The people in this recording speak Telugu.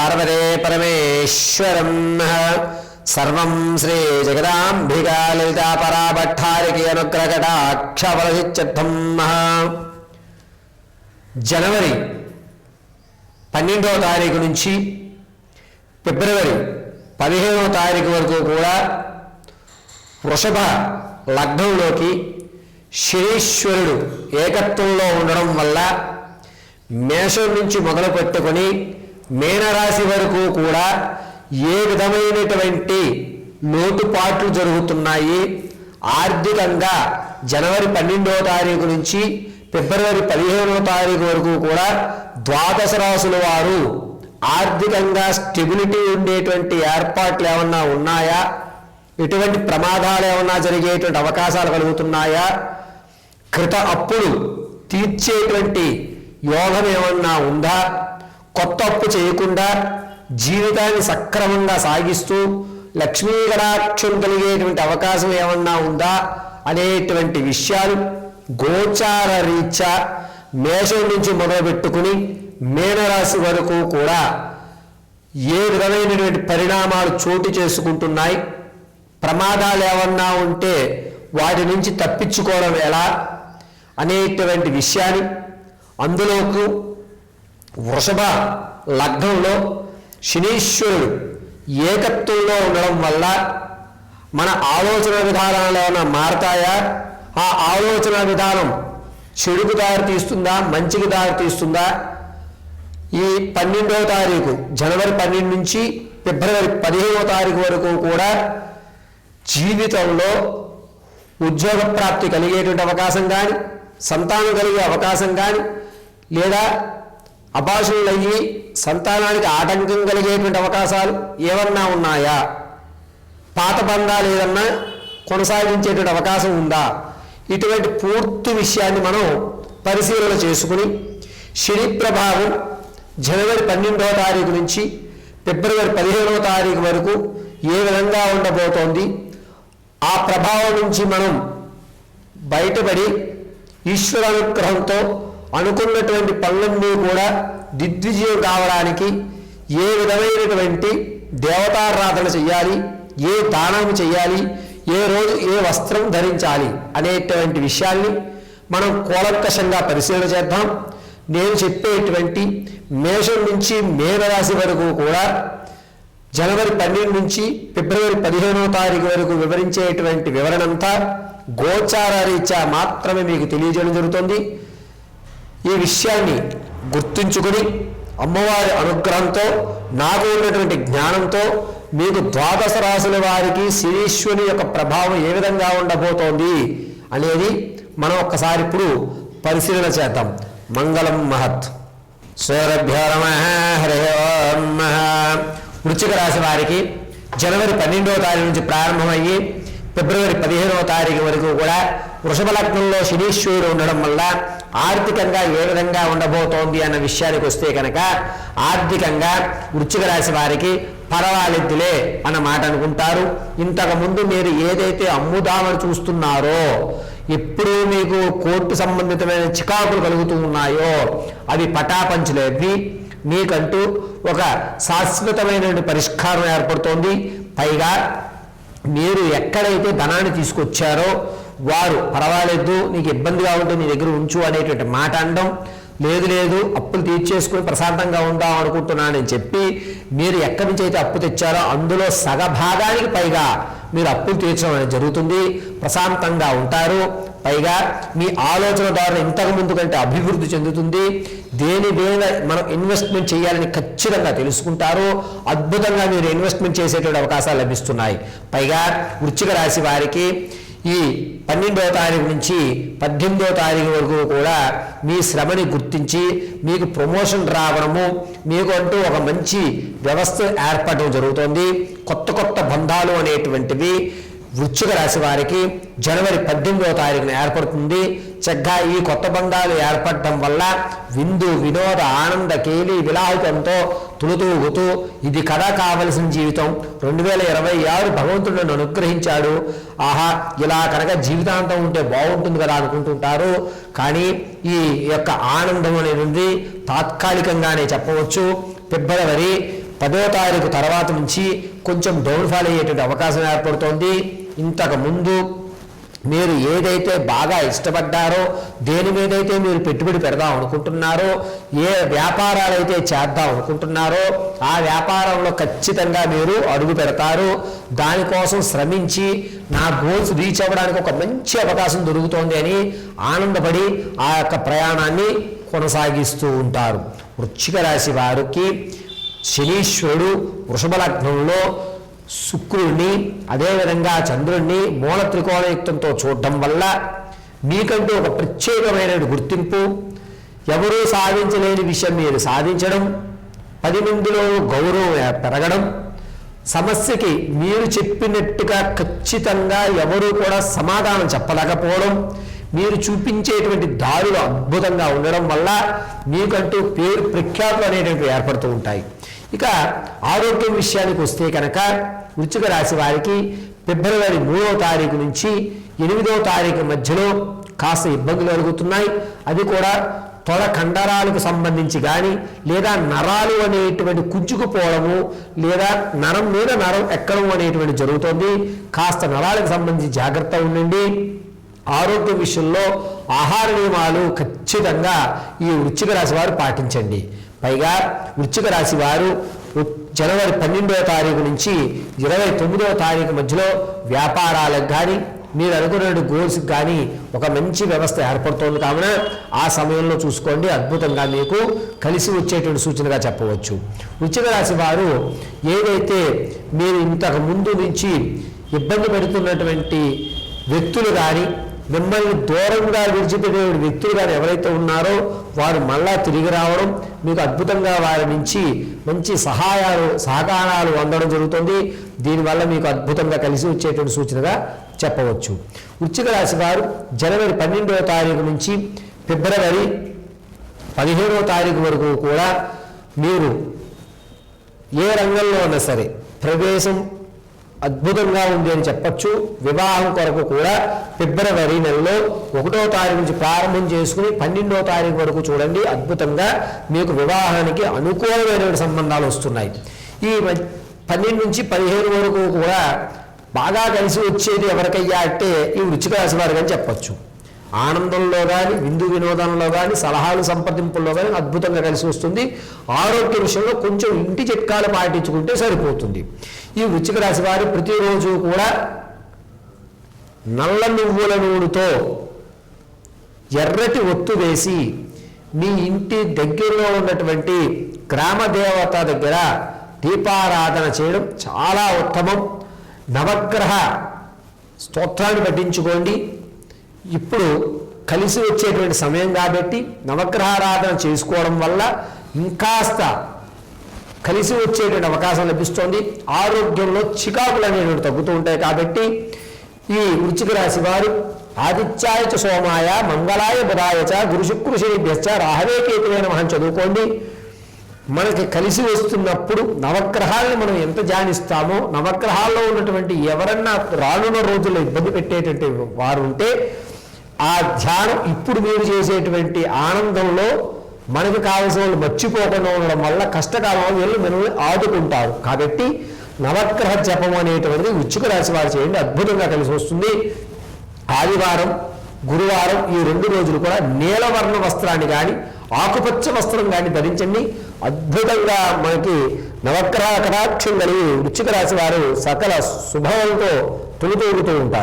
పార్వతే పరమేశ్వరం. సర్వం శ్రీ జగదాంబికా లలితాపరాభట్టారికి పరాభట్టారికి జనవరి పన్నెండవ తారీఖు నుంచి ఫిబ్రవరి పదిహేనవ తారీఖు వరకు కూడా వృషభ లగ్నంలోకి శనీశ్వరుడు ఏకత్వంలో ఉండడం వల్ల మేషం నుంచి మొదలు పెట్టుకొని మీనరాశి వరకు కూడా ఏ విధమైనటువంటి లోటుపాట్లు జరుగుతున్నాయి? ఆర్థికంగా జనవరి పన్నెండవ తారీఖు నుంచి ఫిబ్రవరి పదిహేనవ తారీఖు వరకు కూడా ద్వాదశ రాశుల వారు ఆర్థికంగా స్టెబిలిటీ ఉండేటువంటి ఏర్పాట్లు ఏమన్నా ఉన్నాయా? ఎటువంటి ప్రమాదాలు ఏమన్నా జరిగేటువంటి అవకాశాలు కలుగుతున్నాయా? కృత అప్పులు తీర్చేటువంటి యోగం ఏమన్నా ఉందా? కొత్త అప్పు చేయకుండా జీవితాన్ని సక్రమంగా సాగిస్తూ లక్ష్మీ గడాక్షం కలిగేటువంటి అవకాశం ఏమన్నా ఉందా అనేటువంటి విషయాలు గోచార రీత్యా మేషం నుంచి మొదలుపెట్టుకుని మీనరాశి వరకు కూడా ఏ విధమైనటువంటి పరిణామాలు చోటు చేసుకుంటున్నాయి? ప్రమాదాలు ఏమన్నా ఉంటే వాటి నుంచి తప్పించుకోవడం ఎలా? అనేటువంటి విషయాన్ని అందులోకి వృషభ లగ్నంలో శనీశ్వరుడు ఏకత్వంలో ఉండడం వల్ల మన ఆలోచన విధానాలు ఏమైనా మారతాయా? ఆ ఆలోచన విధానం చెడుకు దారి తీస్తుందా? మంచికి దారి తీస్తుందా? ఈ పన్నెండవ తారీఖు జనవరి పన్నెండు నుంచి ఫిబ్రవరి పదిహేనవ తారీఖు వరకు కూడా జీవితంలో ఉద్యోగ ప్రాప్తి కలిగేటువంటి అవకాశం కానీ సంతానం కలిగే అవకాశం కానీ లేదా అభాషణలయ్యి సంతానానికి ఆటంకం కలిగేటువంటి అవకాశాలు ఏమన్నా ఉన్నాయా? పాత బంధాలు ఏదన్నా కొనసాగించేటువంటి అవకాశం ఉందా? ఇటువంటి పూర్తి విషయాన్ని మనం పరిశీలన చేసుకుని శని ప్రభావం జనవరి పన్నెండవ తారీఖు నుంచి ఫిబ్రవరి పదిహేనవ తారీఖు వరకు ఏ విధంగా ఉండబోతోంది? ఆ ప్రభావం నుంచి మనం బయటపడి ఈశ్వరానుగ్రహంతో అనుకున్నటువంటి పనులన్నీ కూడా దిగ్విజయం కావడానికి ఏ విధమైనటువంటి దేవతారాధన చెయ్యాలి ఏ దానం చెయ్యాలి ఏ రోజు ఏ వస్త్రం ధరించాలి అనేటువంటి విషయాల్ని మనం కూలంకషంగా పరిశీలన చేద్దాం. నేను చెప్పేటువంటి మేషం నుంచి మేనరాశి వరకు కూడా జనవరి పన్నెండు నుంచి ఫిబ్రవరి పదిహేనవ తారీఖు వరకు వివరించేటువంటి వివరణంతా గోచార రీత్యా మాత్రమే మీకు తెలియజేయడం జరుగుతుంది. ఈ విషయాన్ని గుర్తుంచుకొని అమ్మవారి అనుగ్రహంతో నాకు ఉన్నటువంటి జ్ఞానంతో మీకు ద్వాదశ రాశుల వారికి శనీశ్వని యొక్క ప్రభావం ఏ విధంగా ఉండబోతోంది అనేది మనం ఒక్కసారి ఇప్పుడు పరిశీలన చేద్దాం. మంగళం మహత్. సూరభ్యో నమ హరి ఓం రాశి వారికి జనవరి పన్నెండవ తారీఖు నుంచి ప్రారంభమయ్యి ఫిబ్రవరి పదిహేనవ తారీఖు వరకు కూడా వృషభ లగ్నంలో శనీశ్వరుడు ఉండడం వల్ల ఆర్థికంగా ఏ విధంగా ఉండబోతోంది అన్న విషయానికి వస్తే కనుక ఆర్థికంగా వృచ్చిక రాశి వారికి పర్వాలేదులే అన్న మాట అనుకుంటారు. ఇంతకుముందు మీరు ఏదైతే అమ్ముదామని చూస్తున్నారో ఎప్పుడూ మీకు కోర్టు సంబంధితమైన చికాకులు కలుగుతూ ఉన్నాయో అవి పటాపంచులేవి మీకంటూ ఒక శాశ్వతమైనటువంటి పరిష్కారం ఏర్పడుతోంది. పైగా మీరు ఎక్కడైతే ధనాన్ని తీసుకొచ్చారో వారు పర్వాలేదు నీకు ఇబ్బందిగా ఉంటే నీ దగ్గర ఉంచు అనేటువంటి మాట అనడం లేదు లేదు అప్పులు తీర్చేసుకుని ప్రశాంతంగా ఉందాం అనుకుంటున్నానని చెప్పి మీరు ఎక్కడి నుంచి అయితే అప్పు తెచ్చారో అందులో సగభాగానికి పైగా మీరు అప్పులు తీర్చడం అనేది జరుగుతుంది. ప్రశాంతంగా ఉంటారు. పైగా మీ ఆలోచన ద్వారా ఇంతకు ముందు కంటే అభివృద్ధి చెందుతుంది. దేని మీద మనం ఇన్వెస్ట్మెంట్ చేయాలని ఖచ్చితంగా తెలుసుకుంటారు. అద్భుతంగా మీరు ఇన్వెస్ట్మెంట్ చేసేటువంటి అవకాశాలు లభిస్తున్నాయి. పైగా వృచ్చిక రాశి వారికి ఈ పన్నెండవ తారీఖు నుంచి పద్దెనిమిదవ తారీఖు వరకు కూడా మీ శ్రమని గుర్తించి మీకు ప్రమోషన్ రావడము మీకు అంటూ ఒక మంచి వ్యవస్థ ఏర్పడడం జరుగుతోంది. కొత్త కొత్త బంధాలు అనేటువంటివి వృచ్చిక రాశి వారికి జనవరి పద్దెనిమిదవ తారీఖున ఏర్పడుతుంది. చక్కగా ఈ కొత్త బంధాలు ఏర్పడటం వల్ల విందు వినోద ఆనంద కేలి విలాహితంతో తులుతూగుతూ ఇది కదా కావలసిన జీవితం. రెండు వేల ఇరవై ఆరు భగవంతుడు నన్ను అనుగ్రహించాడు. ఆహా ఇలా కనుక జీవితాంతం ఉంటే బాగుంటుంది కదా అనుకుంటుంటారు. కానీ ఈ యొక్క ఆనందం అనేది తాత్కాలికంగానే చెప్పవచ్చు. ఫిబ్రవరి పదో తారీఖు తర్వాత నుంచి కొంచెం డౌన్ఫాల్ అయ్యేటువంటి అవకాశం ఏర్పడుతోంది. ఇంతకు ముందు మీరు ఏదైతే బాగా ఇష్టపడ్డారో దేని మీదైతే మీరు పెట్టుబడి పెడదాం అనుకుంటున్నారో ఏ వ్యాపారాలైతే చేద్దాం అనుకుంటున్నారో ఆ వ్యాపారంలో ఖచ్చితంగా మీరు అడుగు పెడతారు. దానికోసం శ్రమించి నా గోల్స్ రీచ్ అవ్వడానికి ఒక మంచి అవకాశం దొరుకుతోంది అని ఆనందపడి ఆ యొక్క ప్రయాణాన్ని కొనసాగిస్తూ ఉంటారు. వృచ్చిక రాశి వారికి శనీశ్వరుడు వృషభ లగ్నంలో శుక్రుడిని అదేవిధంగా చంద్రుడిని మూల త్రికోణయుక్తంతో చూడడం వల్ల మీకంటూ ఒక ప్రత్యేకమైన గుర్తింపు. ఎవరూ సాధించలేని విషయం మీరు సాధించడం. పది మందిలో గౌరవం పెరగడం. సమస్యకి మీరు చెప్పినట్టుగా ఖచ్చితంగా ఎవరూ కూడా సమాధానం చెప్పలేకపోవడం. మీరు చూపించేటువంటి దారులు అద్భుతంగా ఉండడం వల్ల మీకంటూ పేరు ప్రఖ్యాతులు అనేటువంటివి ఏర్పడుతూ ఉంటాయి. ఇక ఆరోగ్యం విషయానికి వస్తే కనుక వృచ్చిక రాశి వారికి ఫిబ్రవరి మూడవ తారీఖు నుంచి ఎనిమిదవ తారీఖు మధ్యలో కాస్త ఇబ్బందులు కలుగుతున్నాయి అది కూడా తొడ కండరాలకు సంబంధించి కానీ లేదా నరాలు అనేటువంటి కుంచుకుపోవడము లేదా నరం మీద నరం ఎక్కడం అనేటువంటి జరుగుతుంది. కాస్త నరాలకు సంబంధించి జాగ్రత్త ఉండండి. ఆరోగ్య విషయంలో ఆహార నియమాలు ఖచ్చితంగా ఈ వృచ్చిక రాశి వారు పాటించండి. పైగా వృశ్చిక రాశి వారు జనవరి పన్నెండవ తారీఖు నుంచి ఇరవై తొమ్మిదవ తారీఖు మధ్యలో వ్యాపారాలకు కానీ మీరు అనుకున్న గోల్స్కి కానీ ఒక మంచి వ్యవస్థ ఏర్పడుతోంది కావున ఆ సమయంలో చూసుకోండి. అద్భుతంగా మీకు కలిసి వచ్చేటువంటి సూచనగా చెప్పవచ్చు. వృశ్చిక రాశి వారు ఏదైతే మీరు ఇంతకు ముందు నుంచి ఇబ్బంది పెడుతున్నటువంటి వ్యక్తులు కానీ మిమ్మల్ని దూరంగా విడిచిపెట్టే వ్యక్తులు కానీ ఎవరైతే ఉన్నారో వారు మళ్ళా తిరిగి రావడం మీకు అద్భుతంగా వారి నుంచి మంచి సహాయాలు సహకారాలు అందడం జరుగుతుంది. దీనివల్ల మీకు అద్భుతంగా కలిసి వచ్చేటువంటి సూచనగా చెప్పవచ్చు. వృచ్చిక రాశి వారు జనవరి పన్నెండవ తారీఖు నుంచి ఫిబ్రవరి పదిహేడవ తారీఖు వరకు కూడా మీరు ఏ రంగంలో ఉన్నా సరే ప్రవేశం అద్భుతంగా ఉంది అని చెప్పచ్చు. వివాహం కొరకు కూడా ఫిబ్రవరి నెలలో ఒకటో తారీఖు నుంచి ప్రారంభం చేసుకుని పన్నెండో తారీఖు వరకు చూడండి. అద్భుతంగా మీకు వివాహానికి అనుకూలమైన సంబంధాలు వస్తున్నాయి. ఈ పన్నెండు నుంచి పదిహేను వరకు కూడా బాగా కలిసి వచ్చేది ఎవరికయ్యా అంటే ఈ వృచ్చిక రాశి వారికి అని చెప్పొచ్చు. ఆనందంలో కానీ విందు వినోదంలో కానీ సలహాలు సంప్రదింపుల్లో కానీ అద్భుతంగా కలిసి వస్తుంది. ఆరోగ్య విషయంలో కొంచెం ఇంటి చిట్కాలు పాటించుకుంటే సరిపోతుంది. ఈ వృచ్చిక రాశి వారు ప్రతిరోజు కూడా నల్ల నువ్వుల నూనెతో ఎర్రటి ఒత్తు వేసి మీ ఇంటి దగ్గరలో ఉన్నటువంటి గ్రామ దేవత దగ్గర దీపారాధన చేయడం చాలా ఉత్తమం. నవగ్రహ స్తోత్రాన్ని పఠించుకోండి. ఇప్పుడు కలిసి వచ్చేటువంటి సమయం కాబట్టి నవగ్రహారాధన చేసుకోవడం వల్ల ఇంకాస్త కలిసి వచ్చేటువంటి అవకాశం లభిస్తోంది. ఆరోగ్యంలో చికాకులు అనేటువంటి తగ్గుతూ ఉంటాయి కాబట్టి ఈ వృచ్చిక రాశి వారు ఆదిత్యాయ చ సోమాయ మంగళాయ బుధాయ చ గురు శుక్రు శనిభ్యశ్చ రాహవే కేతువే నమః చదువుకోండి. మనకి కలిసి వస్తున్నప్పుడు నవగ్రహాలను మనం ఎంత ధ్యానిస్తామో నవగ్రహాల్లో ఉన్నటువంటి ఎవరన్నా రానున్న రోజుల్లో ఇబ్బంది పెట్టేటటువంటి వారు ఉంటే ఆ ధ్యానం ఇప్పుడు మీరు చేసేటువంటి ఆనందంలో మనకు కావలసిన వాళ్ళు మర్చిపోకుండా ఉండడం వల్ల కష్టకాలంలో వీళ్ళు మనల్ని ఆదుకుంటారు. కాబట్టి నవగ్రహ జపం అనేటువంటిది ఉచ్చుక రాశి వారు చేయండి. అద్భుతంగా కలిసి వస్తుంది. ఆదివారం గురువారం ఈ రెండు రోజులు కూడా నీలవర్ణ వస్త్రాన్ని కానీ ఆకుపచ్చ వస్త్రం కానీ ధరించండి. అద్భుతంగా మనకి నవగ్రహ కటాక్షం కలిగి వృచ్చిక రాశి వారు సకల శుభవంతో తొలుతూగుతూ ఉంటారు.